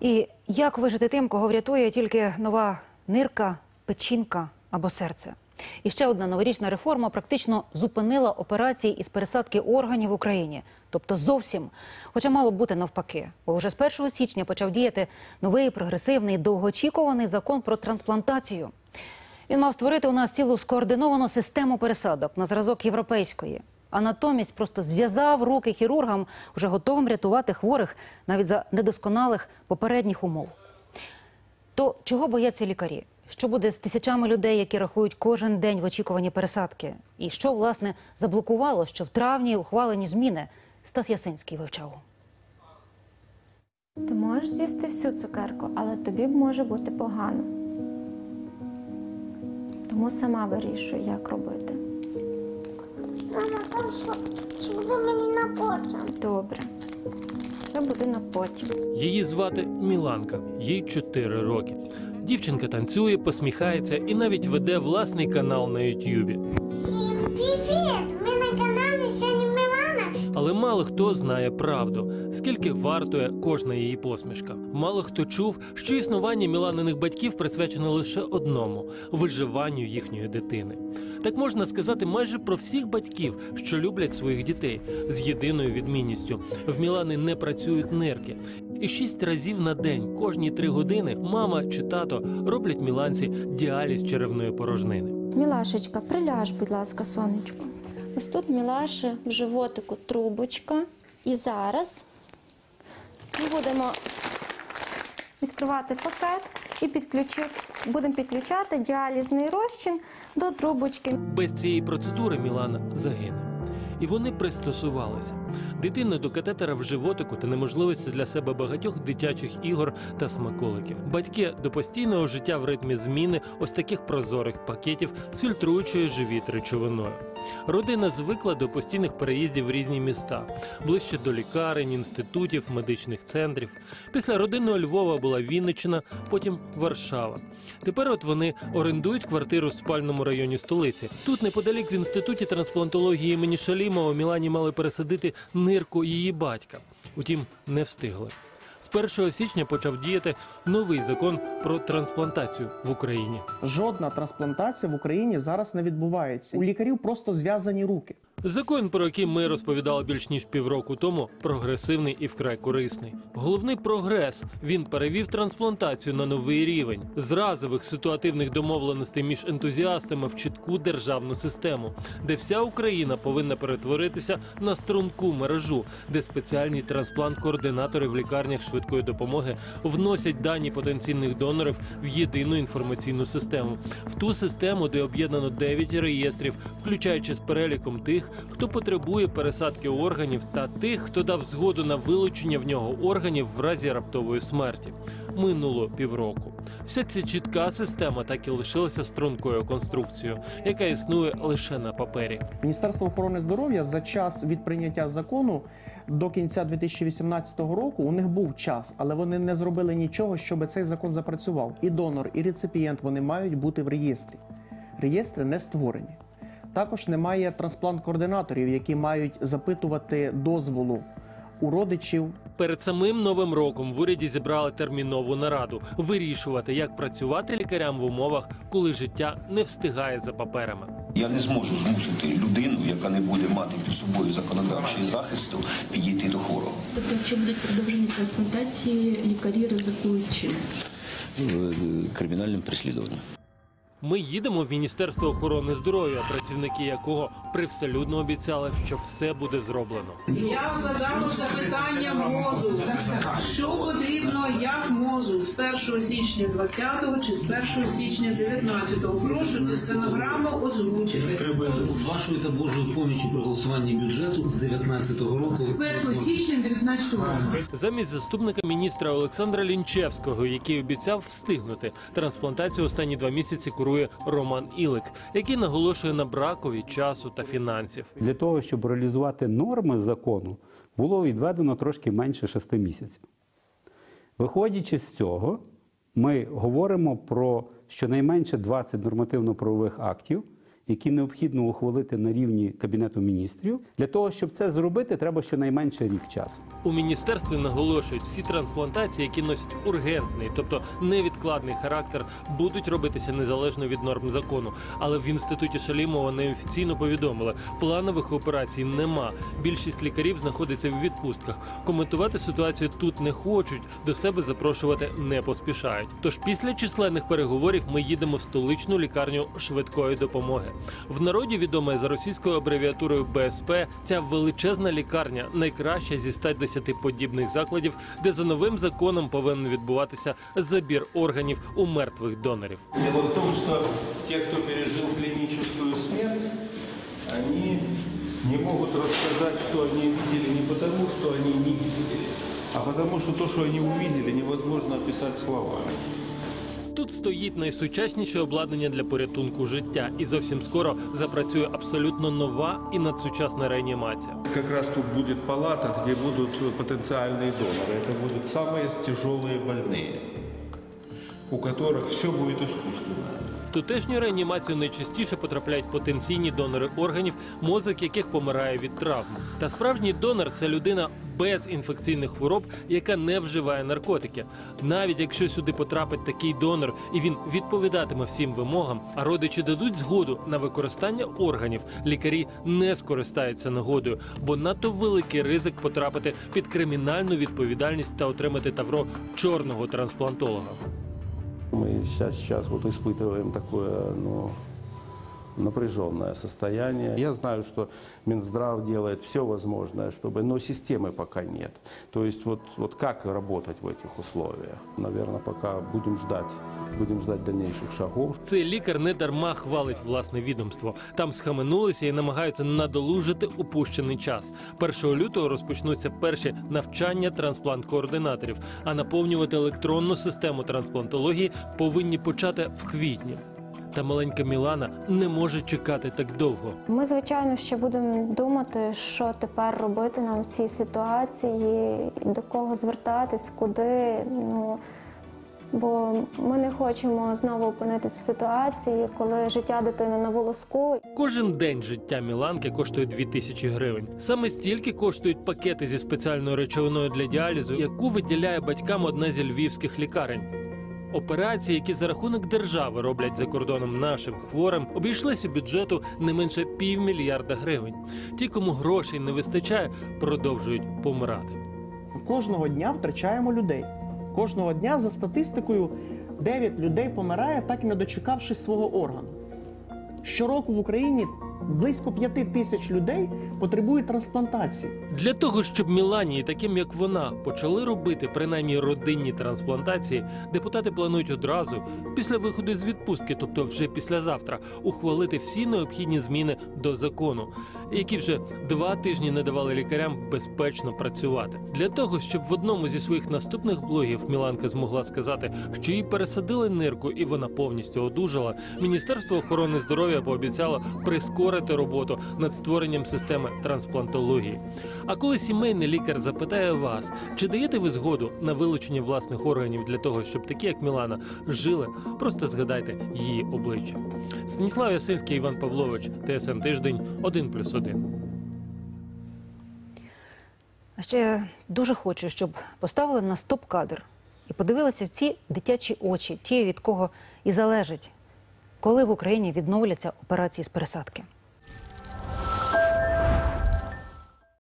І як вижити тим, кого врятує тільки нова нирка, печінка або серце? І ще одна новорічна реформа практично зупинила операції із пересадки органів в Україні. Тобто зовсім. Хоча мало б бути навпаки. Бо вже з 1 січня почав діяти новий прогресивний довгоочікуваний закон про трансплантацію. Він мав створити у нас цілу скоординовану систему пересадок на зразок європейської. А натомість просто зв'язав руки хірургам, вже готовим рятувати хворих навіть за недосконалих попередніх умов. То чого бояться лікарі? Що буде з тисячами людей, які рахують кожен день в очікуванні пересадки? І що, власне, заблокувало, що в травні ухвалені зміни? Стас Ясинський вивчав. Ти можеш з'їсти всю цукерку, але тобі може бути погано. Тому сама вирішуй, як робити. Що, що буде мені на потім? Добре. Це буде на потім. Її звати Міланка, їй 4 роки. Дівчинка танцює, посміхається і навіть веде власний канал на Ютюбі. Всім привіт! Ми на каналі Мілана. Але мало хто знає правду, скільки вартує кожна її посмішка. Мало хто чув, що існування Міланиних батьків присвячено лише одному виживанню їхньої дитини. Так можна сказати майже про всіх батьків, що люблять своїх дітей з єдиною відмінністю: в Мілани не працюють нирки. І шість разів на день, кожні три години, мама чи тато роблять Міланці діаліз черевної порожнини. Мілашечка, приляж, будь ласка, сонечку. Ось тут Мілаші в животику трубочка. І зараз ми будемо відкривати пакет і підключити, будемо підключати діалізний розчин до трубочки. Без цієї процедури Мілана загине. І вони пристосувалися. Дитина до катетера в животику та неможливості для себе багатьох дитячих ігор та смаколиків. Батьки до постійного життя в ритмі зміни ось таких прозорих пакетів з фільтруючою живіт речовиною. Родина звикла до постійних переїздів в різні міста, ближче до лікарень, інститутів, медичних центрів. Після родинного Львова була Вінниччина, потім Варшава. Тепер от вони орендують квартиру в спальному районі столиці. Тут неподалік в інституті трансплантології імені Шалімова Мілані мали пересадити нирку її батька. Утім, не встигли. З 1 січня почав діяти новий закон про трансплантацію в Україні. Жодна трансплантація в Україні зараз не відбувається. У лікарів просто зв'язані руки. Закон, про який ми розповідали більш ніж півроку тому, прогресивний і вкрай корисний. Головний прогрес він перевів трансплантацію на новий рівень з разових ситуативних домовленостей між ентузіастами в чітку державну систему, де вся Україна повинна перетворитися на струнку мережу, де спеціальні трансплант-координатори в лікарнях швидкої допомоги вносять дані потенційних донорів в єдину інформаційну систему, в ту систему, де об'єднано 9 реєстрів, включаючи з переліком тих, хто потребує пересадки органів, та тих, хто дав згоду на вилучення в нього органів в разі раптової смерті. Минуло півроку. Вся ця чітка система так і лишилася стрункою конструкцією, яка існує лише на папері. Міністерство охорони здоров'я за час від прийняття закону до кінця 2018 року у них був час, але вони не зробили нічого, щоб цей закон запрацював. І донор, і реципієнт вони мають бути в реєстрі. Реєстри не створені. Також немає трансплант-координаторів, які мають запитувати дозволу у родичів Перед самим новим роком в уряді зібрали термінову нараду вирішувати, як працювати лікарям в умовах, коли життя не встигає за паперами. Я не зможу змусити людину, яка не буде мати під собою законодавчий захисту, підійти до хворого. Тобто, якщо будуть продовжені трансплантації, лікарі ризикують чим? е, кримінальним переслідуванням. Ми їдемо в Міністерство охорони здоров'я, працівники якого привселюдно обіцяли, що все буде зроблено. Я задам запитання МОЗу. Що потрібно як МОЗу з 1 січня 20-го чи з 1 січня 19-го? Прошу під стенограму озвучити. Треба з вашою та Божою помічю при голосуванні бюджету з 19-го року. 1 січня 19 року. Замість заступника міністра Олександра Лінчевського, який обіцяв встигнути трансплантацію останні два місяці курує Роман Ілик, який наголошує на бракові часу та фінансів. Для того, щоб реалізувати норми закону, було відведено трошки менше шести місяців. Виходячи з цього, ми говоримо про щонайменше 20 нормативно-правових актів, які необхідно ухвалити на рівні Кабінету міністрів. Для того, щоб це зробити, треба щонайменше рік часу. У міністерстві наголошують, всі трансплантації, які носять ургентний, тобто невідкладний характер, будуть робитися незалежно від норм закону. Але в інституті Шалімова неофіційно повідомили, планових операцій нема. Більшість лікарів знаходиться в відпустках. Коментувати ситуацію тут не хочуть, до себе запрошувати не поспішають. Тож після численних переговорів ми їдемо в столичну лікарню швидкої допомоги. В народі відома за російською абревіатурою БСП. Ця величезна лікарня найкраща зі 110 подібних закладів, де за новим законом повинен відбуватися забір органів у мертвих донорів. Дело в том, что те, кто пережил клиническую смерть, они не могут рассказать, что они видели не потому, что они не видели, а потому что то, что они увидели, невозможно описать словами. Тут стоїть найсучасніше обладнання для порятунку життя, і зовсім скоро запрацює абсолютно нова і надсучасна реанімація. Как раз тут будет палата, где будут потенциальные доноры. Это будут самые тяжелые больные, у которых все будет искусственно. Тутешню реанімацію найчастіше потрапляють потенційні донори органів, мозок яких помирає від травм. Та справжній донор це людина без інфекційних хвороб, яка не вживає наркотики. Навіть якщо сюди потрапить такий донор і він відповідатиме всім вимогам, а родичі дадуть згоду на використання органів, лікарі не скористаються нагодою, бо надто великий ризик потрапити під кримінальну відповідальність та отримати тавро чорного трансплантолога. Мы сейчас, сейчас вот испытываем такое, ну, напряженное состояние. Я знаю, что Минздрав делает все возможное, чтобы, но системы пока нет. То есть вот, вот как работать в этих условиях? Наверное, пока будем ждать, будем ждать дальнейших шагов. Цей лікар не дарма хвалить власне відомство. Там схаменулися і намагаються надолужити упущений час. 1 лютого розпочнуться перші навчання трансплант-координаторів, а наповнювати електронну систему трансплантології повинні почати в квітні. Та маленька Мілана не може чекати так довго. Ми, звичайно, ще будемо думати, що тепер робити нам в цій ситуації, до кого звертатись, куди. Ну бо ми не хочемо знову опинитись в ситуації, коли життя дитини на волоску. Кожен день життя Міланки коштує 2000 гривень. Саме стільки коштують пакети зі спеціальною речовиною для діалізу, яку виділяє батькам одна зі львівських лікарень. Операції, які за рахунок держави роблять за кордоном нашим хворим, обійшлися бюджету не менше півмільярда гривень. Ті, кому грошей не вистачає, продовжують помирати. Кожного дня втрачаємо людей. Кожного дня за статистикою 9 людей помирає, так і не дочекавшись свого органу. Щороку в Україні близько 5 тисяч людей потребують трансплантації. Для того, щоб Мілані, таким як вона, почали робити принаймні родинні трансплантації, депутати планують одразу після виходу з відпустки, тобто вже післязавтра, ухвалити всі необхідні зміни до закону, які вже два тижні не давали лікарям безпечно працювати. Для того, щоб в одному зі своїх наступних блогів Міланка змогла сказати, що їй пересадили нирку і вона повністю одужала. Міністерство охорони здоров'я пообіцяло прискорити роботу над створенням системи трансплантології. А коли сімейний лікар запитає вас, чи даєте ви згоду на вилучення власних органів для того, щоб такі, як Мілана, жили, просто згадайте її обличчя. Станіслав Ясинський, Іван Павлович, ТСН Тиждень, 1+,1. А ще я дуже хочу, щоб поставили на стоп-кадр і подивилися в ці дитячі очі, ті, від кого і залежить, коли в Україні відновляться операції з пересадки.